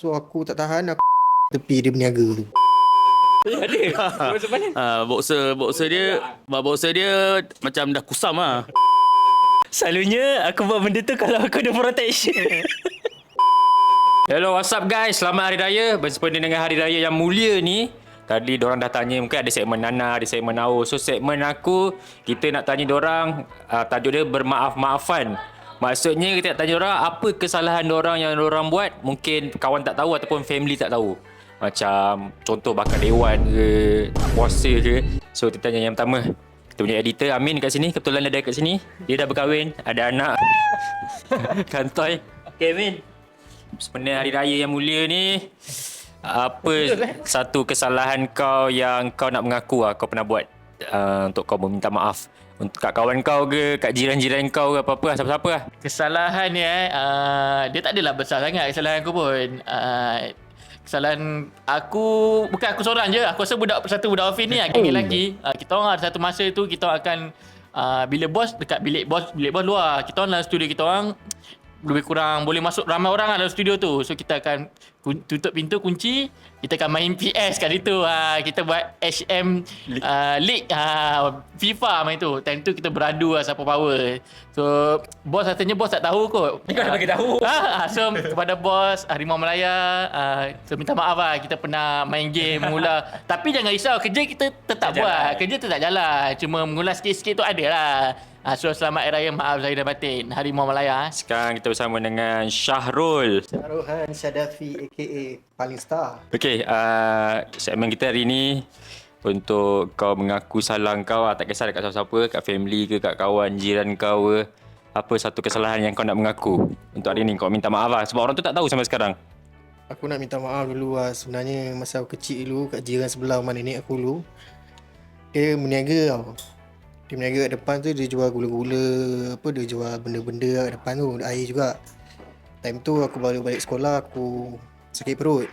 So aku tak tahan aku tepi dia berniaga tu. Ada. Macam mana? Ah, boxer boxer dia, boxer dia macam dah kusam ah. Selalunya aku buat benda tu kalau aku ada protection. Hello, what's up guys? Selamat Hari Raya. Bersempena dengan Hari Raya yang mulia ni. Tadi orang dah tanya mungkin ada segmen Nana, ada segmen Nao. So segmen aku, kita nak tanya orang uh, tajuk dia bermaaf-maafan. Maksudnya kita nak tanya orang apa kesalahan orang yang orang buat mungkin kawan tak tahu ataupun family tak tahu. Macam contoh bakar dewan ke, tak puasa ke. So kita tanya yang pertama. Kita punya editor Amin kat sini. Kebetulan ada kat sini. Dia dah berkahwin, ada anak. Kantoi. Okay Amin. Sebenarnya hari raya yang mulia ni apa satu kesalahan kau yang kau nak mengaku lah kau pernah buat uh, untuk kau meminta maaf kat kawan kau ke kat jiran-jiran kau ke apa-apa lah, siapa-siapa lah. Kesalahan ni eh uh, Dia tak adalah besar sangat kesalahan aku pun uh, Kesalahan aku Bukan aku seorang je Aku rasa budak satu budak office ni Geng oh. lelaki uh, Kita orang ada satu masa tu Kita akan uh, Bila bos dekat bilik bos Bilik bos luar Kita orang dalam studio kita orang lebih kurang boleh masuk ramai orang lah dalam studio tu. So kita akan kun- tutup pintu kunci, kita akan main PS kat situ. Ha, kita buat HM uh, League ha, FIFA main tu. Time tu kita beradu lah siapa power. So bos katanya bos tak tahu kot. Ni kau dah bagi tahu. Ha, so kepada bos Harimau Melaya uh, so minta maaf lah kita pernah main game mula. Tapi jangan risau kerja kita tetap Tak buat. jalan. Kerja tu tak jalan. Cuma mengulas sikit-sikit tu ada lah. Ha, so selamat Hari Raya maaf Zahir dan Batin Harimau Melaya. eh. Sekarang kita bersama dengan Syahrul. Syarohan Syadafi aka Paling Star. Okey, uh, segmen kita hari ni untuk kau mengaku salah kau ah, tak kisah dekat siapa-siapa, kat family ke, kat kawan, jiran kau ke. Apa satu kesalahan yang kau nak mengaku? Untuk hari ni kau minta maaf lah sebab orang tu tak tahu sampai sekarang. Aku nak minta maaf dulu lah Sebenarnya masa aku kecil dulu Kat jiran sebelah rumah nenek aku dulu Dia berniaga tau Dia berniaga kat depan tu Dia jual gula-gula Apa dia jual benda-benda kat depan tu Air juga Time tu aku baru balik sekolah Aku sakit perut.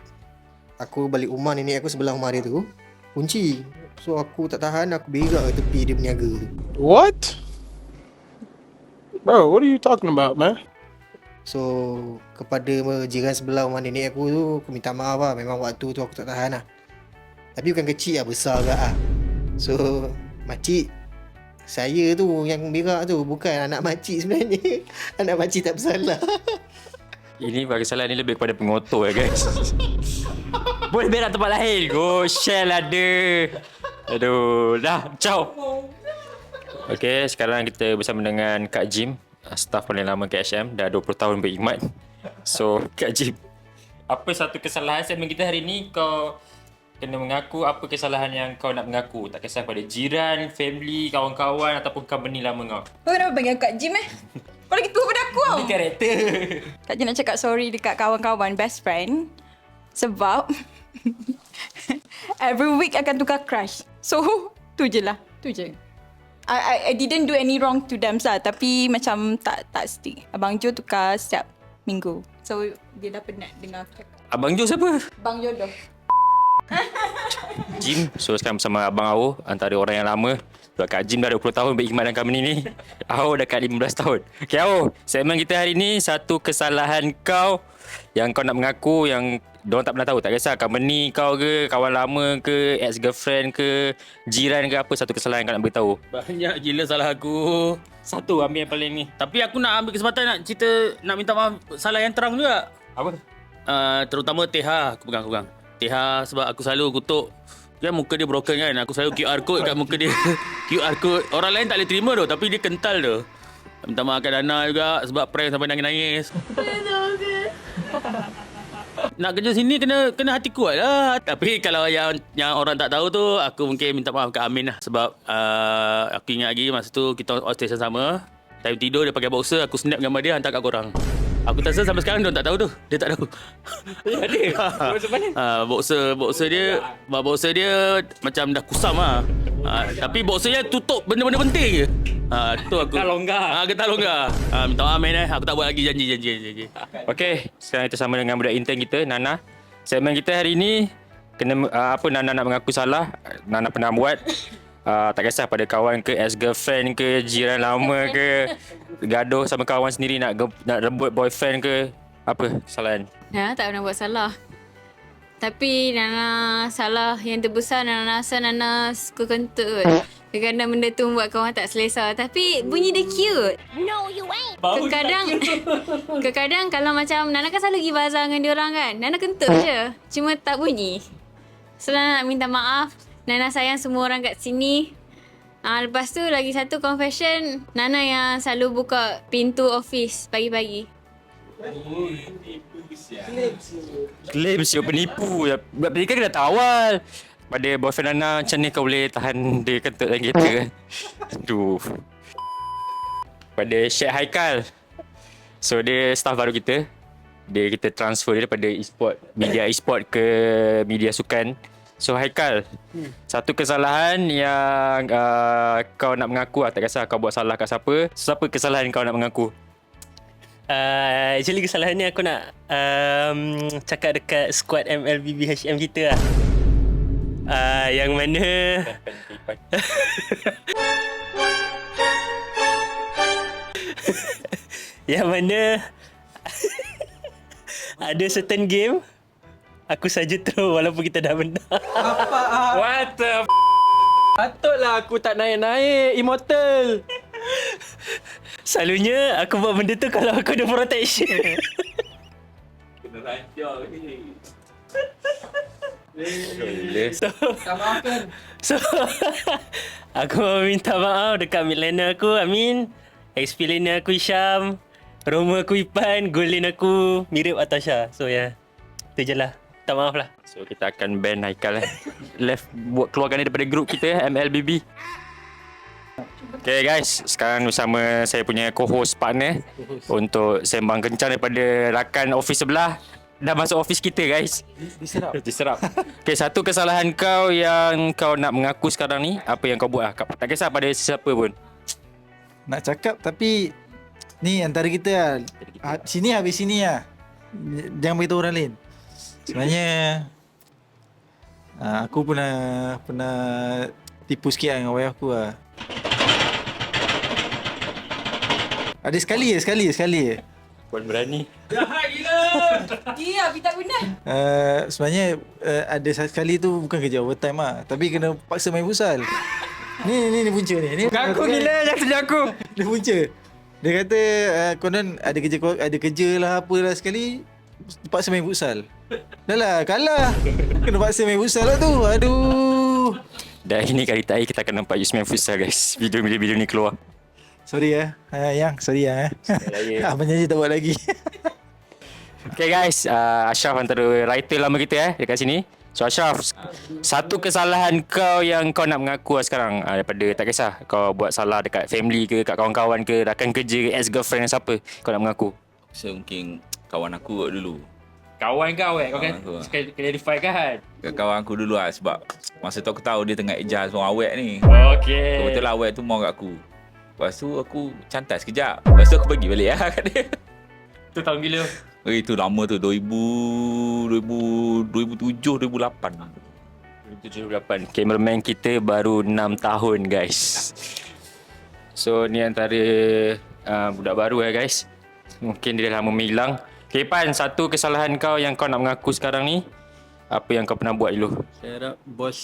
Aku balik rumah nenek aku sebelah rumah dia tu Kunci. So aku tak tahan Aku berak kat tepi dia berniaga. What? Bro, what are you talking about, man? So kepada jiran sebelah rumah nenek aku tu Aku minta maaf lah. Memang waktu tu aku tak tahan lah. Tapi bukan kecil lah Besar agak lah. So Makcik Saya tu yang berak tu Bukan anak makcik sebenarnya. Anak makcik tak bersalah Ini bagi kesalahan ni lebih kepada pengotor ya guys. Boleh berak tempat lain. Go share lah dia. Aduh, dah. Ciao. Okay, sekarang kita bersama dengan Kak Jim. Staff paling lama KHM. Dah 20 tahun berkhidmat. So, Kak Jim. Apa satu kesalahan segmen kita hari ni kau kena mengaku apa kesalahan yang kau nak mengaku. Tak kisah pada jiran, family, kawan-kawan ataupun company lama kau. Kau kenapa panggil aku Kak Jim eh? Kau lagi tua pada aku tau. Ini karakter. Kak Jim nak cakap sorry dekat kawan-kawan best friend. Sebab every week akan tukar crush. So, tu je lah. Tu je. I, I, I didn't do any wrong to them lah. Tapi macam tak tak stick. Abang Jo tukar setiap minggu. So, dia dah penat dengar aku cakap. Abang Jo siapa? Bang Jodoh. Jim So sekarang bersama Abang Ao Antara orang yang lama Sebab Kak Jim dah 20 tahun berkhidmat dalam company ni Ao dekat 15 tahun Okay Ao Segmen kita hari ni Satu kesalahan kau Yang kau nak mengaku Yang Diorang tak pernah tahu Tak kisah company kau ke Kawan lama ke Ex-girlfriend ke Jiran ke Apa satu kesalahan kau nak beritahu Banyak gila salah aku. Satu ambil yang paling ni Tapi aku nak ambil kesempatan nak cerita nak minta maaf salah yang terang juga. Apa? Uh, terutama TH aku pegang aku pegang. TH sebab aku selalu kutuk Kan muka dia broken kan? Aku selalu QR code kat muka dia. QR code. Orang lain tak boleh terima tu Tapi dia kental tu. Minta maaf kat Dana juga Sebab prank sampai nangis-nangis. Nak kerja sini kena kena hati kuat lah. Tapi kalau yang yang orang tak tahu tu Aku mungkin minta maaf kat Amin lah Sebab uh, Aku ingat lagi masa tu Kita on station sama. Time tidur dia pakai boxer Aku snap gambar dia hantar kat korang Aku tak rasa sampai sekarang dia tak tahu tu Dia tak tahu Ada? Macam mana? Ah, boxer boxer dia bah, boxer dia macam dah kusam ah. Ah, tapi boxer dia tutup benda-benda penting je. Ah, tu aku. Getah longgar. Ah, getah longgar. Ah, minta maaf man eh. Aku tak buat lagi janji janji janji. Okay, sekarang kita sama dengan budak intern kita, Nana. Segmen kita hari ni, kena uh, apa Nana nak mengaku salah, Nana pernah buat. Uh, tak kisah pada kawan ke, ex-girlfriend ke, jiran lama ke, gaduh sama kawan sendiri nak ge- nak rebut boyfriend ke, apa kesalahan? Nana tak pernah buat salah. Tapi Nana salah yang terbesar Nana rasa Nana suka kentut. Kadang-kadang benda tu membuat kawan tak selesa. Tapi bunyi dia cute. No, you ain't. Kadang-kadang Kadang-kadang kalau macam Nana kan selalu pergi bazar dengan dia orang kan. Nana kentut je. Cuma tak bunyi. So Nana nak minta maaf. Nana sayang semua orang kat sini. Ah, lepas tu lagi satu confession. Nana yang selalu buka pintu office pagi-pagi. Claim siap penipu. Buat tadi kan kita dah tahu awal. Pada boyfriend Nana macam ni kau boleh tahan dia kentut dalam kereta kan. Aduh. Pada Syed Haikal. So dia staff baru kita. Dia kita transfer dia daripada e-sport, media e-sport ke media sukan. So Haikal, satu kesalahan yang uh, kau nak mengaku lah. Tak kisah kau buat salah kat siapa. Siapa kesalahan kau nak mengaku? Uh, actually kesalahan ni aku nak um, cakap dekat squad MLBB HM kita lah. Uh, yang mana yang mana ada certain game aku saja throw walaupun kita dah menang. What the f- Patutlah aku tak naik-naik Immortal. Selalunya aku buat benda tu kalau aku ada protection. So, so aku mau minta maaf dekat midlaner aku Amin. XP laner aku Isyam Roma aku Ipan. Goal lane aku mirip Atasha So ya. Yeah. Itu je lah Tak maaf lah So kita akan ban Haikal eh. Left buat keluarkan dia daripada grup kita eh, MLBB. Okay guys, sekarang bersama saya punya co-host partner untuk sembang kencang daripada rakan office sebelah. Dah masuk office kita guys. Diserap. Diserap. Okay, satu kesalahan kau yang kau nak mengaku sekarang ni, apa yang kau buat lah. Tak kisah pada siapa pun. Nak cakap tapi ni antara kita lah. Ha, sini habis sini lah. Jangan beritahu orang lain. Sebenarnya ha, aku pernah pernah tipu sikit lah dengan wife aku lah. Ada sekali je, sekali je, sekali je. Puan berani. Dia, tapi tak guna. Uh, sebenarnya uh, ada sekali tu bukan kerja overtime lah. Tapi kena paksa main futsal. Ni ni ni punca ni. Ni Aku gila jangan tunjuk aku. Dia punca. Dia kata uh, konon ada kerja ada kerja lah apalah sekali terpaksa main futsal. Dah lah kalah. Kena paksa main futsal lah tu. Aduh. Dan ini kali terakhir kita akan nampak Yusman Futsal guys. Video-video ni keluar. Sorry ya. Uh, yang sorry ya. Eh. Abang janji tak buat lagi. Okay guys, uh, Ashraf antara writer lama kita eh dekat sini. So Ashraf, satu kesalahan kau yang kau nak mengaku lah sekarang uh, daripada tak kisah kau buat salah dekat family ke, kat kawan-kawan ke, rakan kerja ke, ex-girlfriend ke siapa kau nak mengaku. Saya mungkin kawan aku kot dulu. Kawan kau eh, kau kan aku. clarify kan? Kat kawan aku dulu lah sebab masa tu aku tahu dia tengah adjust orang awet ni. Okay. Kebetulan lah awet tu mau kat aku. Lepas tu aku cantas sekejap. Lepas tu aku pergi balik lah kat dia. Tu tahun bila? Eh, itu lama tu 2000 2000 2007 2008. 2008. Cameraman kita baru 6 tahun guys. So ni antara uh, budak baru ya guys. Mungkin dia dah lama menghilang. Okay Pan, satu kesalahan kau yang kau nak mengaku sekarang ni. Apa yang kau pernah buat dulu? Saya harap bos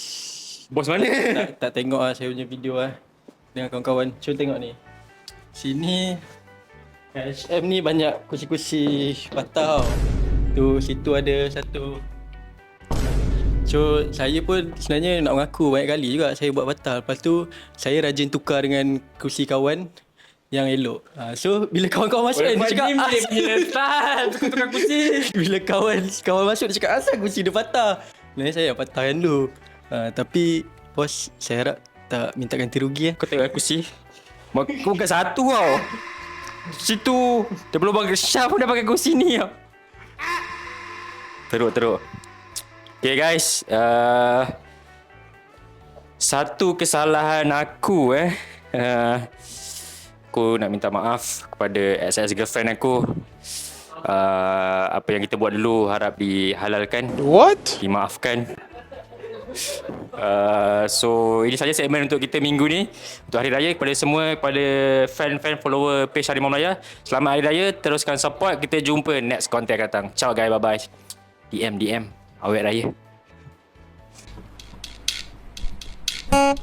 Bos mana? tak, tak tengok lah saya punya video lah Dengan kawan-kawan Cuma tengok ni Sini HM ni banyak kursi-kursi patah tau Tu situ ada satu So saya pun sebenarnya nak mengaku banyak kali juga saya buat batal Lepas tu saya rajin tukar dengan kursi kawan yang elok ha, So bila kawan-kawan masuk kan dia cakap "Asal-" Tukar-tukar kursi. Bila kawan kawan masuk dia cakap asal kursi dia patah. Sebenarnya saya nak patahkan dulu. Uh, tapi bos saya harap tak minta ganti rugi eh. Kau tengok kursi. Mak- Kau bukan satu tau. Situ. Dia belum pakai Syah pun dah pakai kursi ni tau. Teruk, teruk. Okay guys. Uh, satu kesalahan aku eh. Uh, aku nak minta maaf kepada ex-ex girlfriend aku. Uh, apa yang kita buat dulu harap dihalalkan. What? Dimaafkan. Uh, so ini saja segmen untuk kita minggu ni Untuk Hari Raya kepada semua Kepada fan-fan follower page Harimau Melaya Selamat Hari Raya Teruskan support Kita jumpa next content akan datang Ciao guys bye-bye DM DM Awet Raya Thank